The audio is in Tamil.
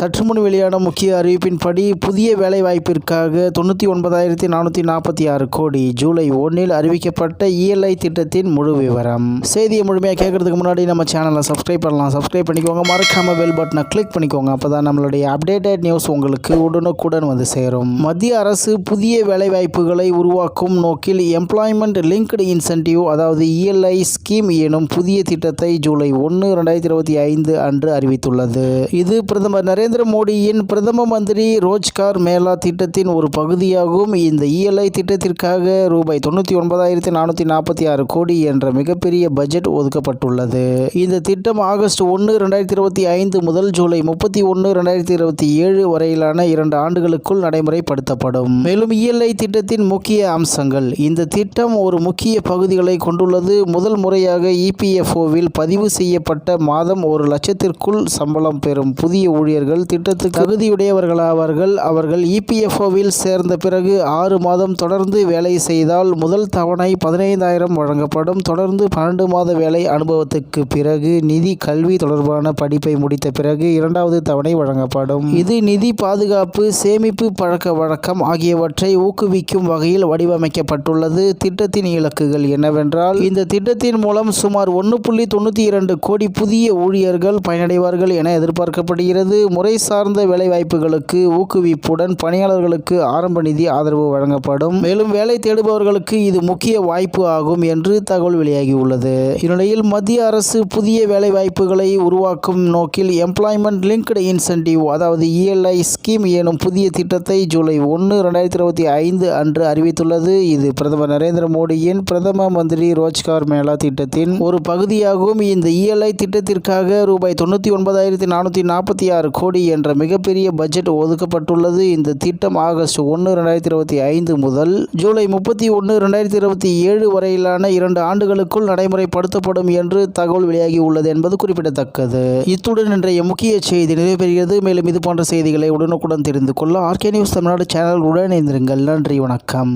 சற்று முன் வெளியான முக்கிய அறிவிப்பின்படி புதிய வேலைவாய்ப்பிற்காக தொண்ணூற்றி ஒன்பதாயிரத்தி நானூற்றி நாற்பத்தி ஆறு கோடி ஜூலை ஒன்றில் அறிவிக்கப்பட்ட இஎல்ஐ திட்டத்தின் முழு விவரம். செய்தியை முழுமையாக கேட்கறதுக்கு முன்னாடி நம்ம சேனலை சப்ஸ்கிரைப் பண்ணலாம். சப்ஸ்கிரைப் பண்ணிக்கோங்க. மறக்காம பெல் பட்டனை கிளிக் பண்ணிக்கோங்க. அப்போ தான் நம்மளுடைய அப்டேட்டட் நியூஸ் உங்களுக்கு உடனுக்குடன் வந்து சேரும். மத்திய அரசு புதிய வேலைவாய்ப்புகளை உருவாக்கும் நோக்கில் எம்ப்ளாய்மெண்ட் லிங்க்டு இன்சென்டிவ் அதாவது இஎல்ஐ ஸ்கீம் எனும் புதிய திட்டத்தை ஜூலை ஒன்று ரெண்டாயிரத்தி இருபத்தி ஐந்து அன்று அறிவித்துள்ளது. இது பிரதமர் நரேந்திர மோடியின் பிரதம மந்திரி ரோஜ்கார் மேளா திட்டத்தின் ஒரு பகுதியாகும். இந்த இஎல்ஐ திட்டத்திற்காக ரூபாய் தொண்ணூற்றி ஒன்பதாயிரத்தி நானூற்றி நாற்பத்தி ஆறு கோடி என்ற மிகப்பெரிய பட்ஜெட் ஒதுக்கப்பட்டுள்ளது. இந்த திட்டம் ஆகஸ்ட் ஒன்று ரெண்டாயிரத்தி இருபத்தி ஐந்து முதல் ஜூலை முப்பத்தி ஒன்று ரெண்டாயிரத்தி இருபத்தி ஏழு வரையிலான இரண்டு ஆண்டுகளுக்குள் நடைமுறைப்படுத்தப்படும். மேலும் இஎல்ஐ திட்டத்தின் முக்கிய அம்சங்கள். இந்த திட்டம் ஒரு முக்கிய பகுதிகளை கொண்டுள்ளது. முதல் முறையாக இபிஎஃப்ஓவில் பதிவு செய்யப்பட்ட மாதம் ஒரு லட்சத்திற்குள் சம்பளம் பெறும் புதிய ஊழியர்கள் திட்டத்துக்கு தகுதியுடையவர்களாவார்கள். அவர்கள் இபிஎஃப்ஓவில் சேர்ந்த பிறகு ஆறு மாதம் தொடர்ந்து வேலை செய்தால் முதல் தவணை பதினைந்தாயிரம் வழங்கப்படும். தொடர்ந்து பன்னெண்டு மாத வேலை அனுபவத்துக்கு பிறகு நிதி கல்வி தொடர்பான படிப்பை முடித்த பிறகு இரண்டாவது தவணை வழங்கப்படும். இது நிதி பாதுகாப்பு சேமிப்பு பழக்க வழக்கம் ஆகியவற்றை ஊக்குவிக்கும் வகையில் வடிவமைக்கப்பட்டுள்ளது. திட்டத்தின் இலக்குகள் என்னவென்றால் இந்த திட்டத்தின் மூலம் சுமார் ஒன்று புள்ளி தொண்ணூற்றி இரண்டு கோடி புதிய ஊழியர்கள் பயனடைவார்கள் என எதிர்பார்க்கப்படுகிறது. முறை சார்ந்த வேலைவாய்ப்புகளுக்கு ஊக்குவிப்புடன் பணியாளர்களுக்கு ஆரம்ப நிதி ஆதரவு வழங்கப்படும். மேலும் வேலை தேடுபவர்களுக்கு இது முக்கிய வாய்ப்பு ஆகும் என்று தகவல் வெளியாகியுள்ளது. இந்நிலையில் மத்திய அரசு புதிய வேலைவாய்ப்புகளை உருவாக்கும் நோக்கில் எம்ப்ளாய்மெண்ட் லிங்க்டு இன்சென்டிவ் அதாவது இஎல்ஐ ஸ்கீம் எனும் புதிய திட்டத்தை ஜூலை ஒன்று ரெண்டாயிரத்தி இருபத்தி ஐந்து அன்று அறிவித்துள்ளது. இது பிரதமர் நரேந்திர மோடியின் பிரதம மந்திரி ரோஜ்கார் மேளா திட்டத்தின் ஒரு பகுதியாகும். இந்த இஎல்ஐ திட்டத்திற்காக ரூபாய் தொண்ணூற்றி ஒன்பதாயிரத்தி நானூற்றி நாற்பத்தி ஆறு கோடி என்ற மிகப்பெரிய பட்ஜெட் ஒதுக்கப்பட்டுள்ளது. இந்த திட்டம் ஆகஸ்ட் ஒன்று ரெண்டாயிரத்தி இருபத்தி ஐந்து முதல் ஜூலை முப்பத்தி ஒன்று ரெண்டாயிரத்தி இருபத்தி ஏழு வரையிலான இரண்டு ஆண்டுகளுக்குள் நடைமுறைப்படுத்தப்படும் என்று தகவல் வெளியாகியுள்ளது என்பது குறிப்பிடத்தக்கது. இத்துடன் இன்றைய முக்கிய செய்தி நிறைவேறுகிறது மேலும் இது போன்ற செய்திகளை உடனுக்குடன் தெரிந்து கொள்ள ஆர்கே நியூஸ் தமிழ்நாடு சேனல் உடன் இணைந்திருங்கள். நன்றி வணக்கம்.